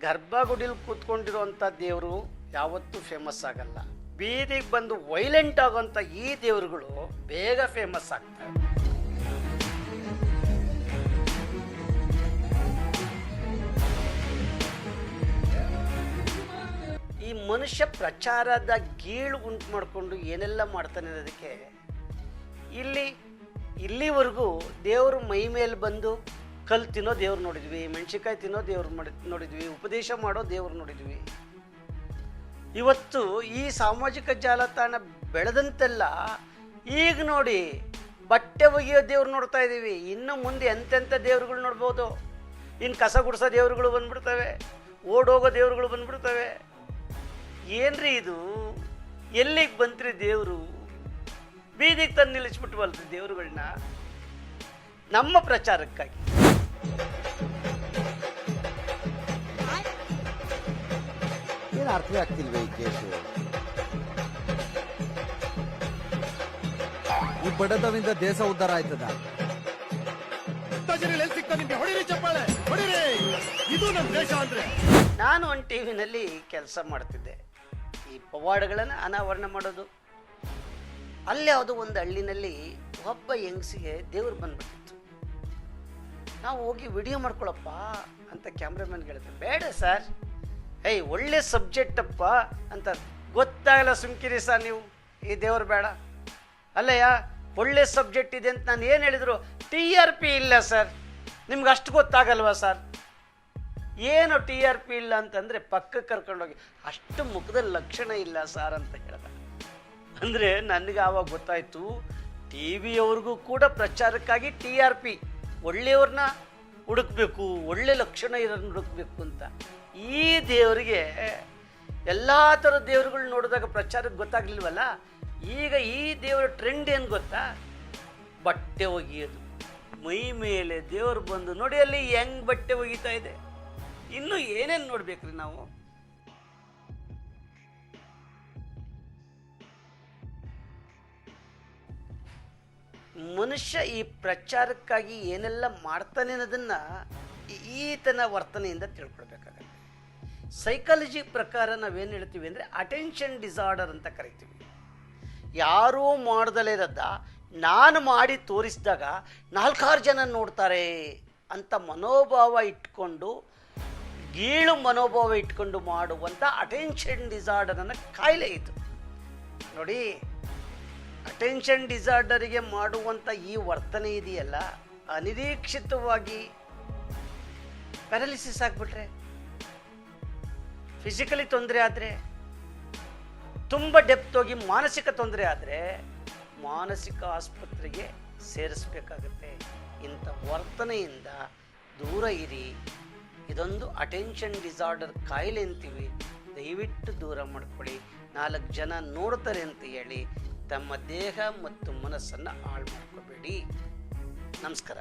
ಗರ್ಭಗುಡಿಲಿ ಕೂತ್ಕೊಂಡಿರುವಂಥ ದೇವರು ಯಾವತ್ತೂ ಫೇಮಸ್ ಆಗಲ್ಲ. ಬೀದಿಗೆ ಬಂದು ವೈಲೆಂಟ್ ಆಗುವಂಥ ಈ ದೇವರುಗಳು ಬೇಗ ಫೇಮಸ್ ಆಗ್ತವೆ ಈ ಮನುಷ್ಯ ಪ್ರಚಾರದ ಗೀಳು ಉಂಟು ಮಾಡಿಕೊಂಡು ಏನೆಲ್ಲ ಮಾಡ್ತಾನೆ ಅನ್ನೋದಕ್ಕೆ ಇಲ್ಲಿ ಇಲ್ಲಿವರೆಗೂ ದೇವರು ಮೈ ಮೇಲೆ ಬಂದು ಕಲ್ಲು ತಿನ್ನೋ ದೇವ್ರು ನೋಡಿದ್ವಿ, ಮೆಣಸಿನ್ಕಾಯಿ ತಿನ್ನೋ ದೇವ್ರು ನೋಡಿದ್ವಿ, ಉಪದೇಶ ಮಾಡೋ ದೇವ್ರು ನೋಡಿದ್ವಿ. ಇವತ್ತು ಈ ಸಾಮಾಜಿಕ ಜಾಲತಾಣ ಬೆಳೆದಂತೆಲ್ಲ ಈಗ ನೋಡಿ ಬಟ್ಟೆ ಒಗೆಯೋ ದೇವ್ರು ನೋಡ್ತಾ ಇದ್ದೀವಿ ಇನ್ನು ಮುಂದೆ ಎಂತೆಂಥ ದೇವ್ರುಗಳು ನೋಡ್ಬೋದು? ಇನ್ನು ಕಸ ಗುಡಿಸೋ ದೇವ್ರುಗಳು ಬಂದ್ಬಿಡ್ತವೆ, ಓಡೋಗೋ ದೇವ್ರುಗಳು ಬಂದ್ಬಿಡ್ತವೆ. ಏನ್ರಿ ಇದು? ಎಲ್ಲಿಗೆ ಬಂತ್ರಿ ದೇವರು? ಬೀದಿಗೆ ತಂದು ನಿಲ್ಲಿಸ್ಬಿಟ್ವಲ್ರಿ ದೇವ್ರುಗಳನ್ನ ನಮ್ಮ ಪ್ರಚಾರಕ್ಕಾಗಿ. ಏನು ಅರ್ಥವೇ ಆಗ್ತಿಲ್ವೇ ಈ ಕೇಸು? ಈ ಬಡತವಿಂದ ದೇಶ ಉದ್ಧಾರ ಆಯ್ತದ? ಎಲ್ಲಿ ಸಿಗ್ತಾ ನಿಮ್ಗೆ? ಹೊಡಿರಿ ಚಪ್ಪಾಳೆ ಹೊಡಿರಿ! ಇದು ನಮ್ಮ ದೇಶ ಅಂದ್ರೆ. ನಾನು ಒಂದು ಟಿವಿನಲ್ಲಿ ಕೆಲಸ ಮಾಡ್ತಿದ್ದೆ. ಈ ಪವಾಡಗಳನ್ನು ಅನಾವರಣ ಮಾಡೋದು. ಅಲ್ಲಿ ಯಾವುದೋ ಒಂದು ಹಳ್ಳಿನಲ್ಲಿ ಒಬ್ಬ ಹೆಂಗಸಿಗೆ ದೇವ್ರು ಬಂದ್ಬಿಟ್ಟಿತ್ತು. ನಾವು ಹೋಗಿ ವಿಡಿಯೋ ಮಾಡ್ಕೊಳಪ್ಪ ಅಂತ ಕ್ಯಾಮ್ರಾಮನ್ಗೆ ಹೇಳಿದೆ ಬೇಡ ಸರ್. ಏಯ್, ಒಳ್ಳೆ ಸಬ್ಜೆಕ್ಟ್ ಅಪ್ಪ ಅಂತ ಗೊತ್ತಾಗಲ್ಲ ಸುಮ್ಕಿರಿ ಸರ್ ನೀವು. ಈ ದೇವ್ರು ಬೇಡ. ಅಲ್ಲಯ್ಯ, ಒಳ್ಳೆ ಸಬ್ಜೆಕ್ಟ್ ಇದೆ ಅಂತ ನಾನು ಏನು ಹೇಳಿದ್ರು? ಟಿ ಆರ್ ಪಿ ಇಲ್ಲ ಸರ್. ನಿಮ್ಗೆ ಅಷ್ಟು ಗೊತ್ತಾಗಲ್ವಾ ಸರ್? ಏನು ಟಿ ಆರ್ ಪಿ ಇಲ್ಲ ಅಂತಂದರೆ ಪಕ್ಕಕ್ಕೆ ಕರ್ಕೊಂಡೋಗಿ, ಅಷ್ಟು ಮುಖದ ಲಕ್ಷಣ ಇಲ್ಲ ಸರ್ ಅಂತ ಹೇಳಿದ ಅಂದರೆ ನನಗೆ ಆವಾಗ ಗೊತ್ತಾಯಿತು ಟಿ ವಿಯವ್ರಿಗೂ ಕೂಡ ಪ್ರಚಾರಕ್ಕಾಗಿ ಟಿ ಆರ್ ಪಿ ಒಳ್ಳೆಯವ್ರನ್ನ ಹುಡುಕ್ಬೇಕು, ಒಳ್ಳೆ ಲಕ್ಷಣ ಇರೋರನ್ನ ಹುಡುಕ್ಬೇಕು ಅಂತ. ಈ ದೇವರಿಗೆ ಎಲ್ಲ ಥರದ ದೇವರುಗಳು ನೋಡಿದಾಗ ಪ್ರಚಾರಕ್ಕೆ ಗೊತ್ತಾಗ್ಲಿಲ್ವಲ್ಲ? ಈಗ ಈ ದೇವರ ಟ್ರೆಂಡ್ ಏನು ಗೊತ್ತಾ? ಬಟ್ಟೆ ಒಗೆಯೋದು. ಮೈ ಮೇಲೆ ದೇವರು ಬಂದು ನೋಡಿ ಅಲ್ಲಿ ಹೆಂಗ್ ಬಟ್ಟೆ ಒಗಿತಾ ಇದೆ. ಇನ್ನು ಏನೇನು ನೋಡ್ಬೇಕ್ರಿ ನಾವು? ಮನುಷ್ಯ ಈ ಪ್ರಚಾರಕ್ಕಾಗಿ ಏನೆಲ್ಲ ಮಾಡ್ತಾನೆ ಅನ್ನೋದನ್ನ ಈತನ ವರ್ತನೆಯಿಂದ ತಿಳ್ಕೊಳ್ಬೇಕಾಗತ್ತೆ. ಸೈಕಾಲಜಿ ಪ್ರಕಾರ ನಾವೇನು ಹೇಳ್ತೀವಿ ಅಂದರೆ ಅಟೆನ್ಷನ್ ಡಿಸಾರ್ಡರ್ ಅಂತ ಕರಿತೀವಿ. ಯಾರೂ ಮಾಡ್ದಲೇ ಇರದ್ದ, ನಾನು ಮಾಡಿ ತೋರಿಸಿದಾಗ ನಾಲ್ಕಾರು ಜನ ನೋಡ್ತಾರೆ ಅಂತ ಮನೋಭಾವ ಇಟ್ಕೊಂಡು, ಗೀಳು ಮನೋಭಾವ ಇಟ್ಕೊಂಡು ಮಾಡುವಂಥ ಅಟೆನ್ಷನ್ ಡಿಸಾರ್ಡರ್ ಅನ್ನೋ ಕಾಯಿಲೆ ಇದು. ನೋಡಿ ಅಟೆನ್ಷನ್ ಡಿಸಾರ್ಡರಿಗೆ ಮಾಡುವಂಥ ಈ ವರ್ತನೆ ಇದೆಯಲ್ಲ, ಅನಿರೀಕ್ಷಿತವಾಗಿ ಪ್ಯಾರಾಲಿಸಿಸ್ ಆಗಿಬಿಟ್ರೆ, ಫಿಸಿಕಲಿ ತೊಂದರೆ ಆದರೆ, ತುಂಬ ಡೆಪ್ತ್ ಹೋಗಿ ಮಾನಸಿಕ ತೊಂದರೆ ಆದರೆ ಮಾನಸಿಕ ಆಸ್ಪತ್ರೆಗೆ ಸೇರಿಸ್ಬೇಕಾಗತ್ತೆ. ಇಂಥ ವರ್ತನೆಯಿಂದ ದೂರ ಇರಿ. ಇದೊಂದು ಅಟೆನ್ಷನ್ ಡಿಸಾರ್ಡರ್ ಕಾಯಿಲೆ ಅಂತೀವಿ. ದಯವಿಟ್ಟು ದೂರ ಮಾಡ್ಕೊಳ್ಳಿ. ನಾಲ್ಕು ಜನ ನೋಡ್ತಾರೆ ಅಂತ ಹೇಳಿ ತಮ್ಮ ದೇಹ ಮತ್ತು ಮನಸ್ಸನ್ನು ಹಾಳು ಮಾಡ್ಕೋಬೇಡಿ. ನಮಸ್ಕಾರ.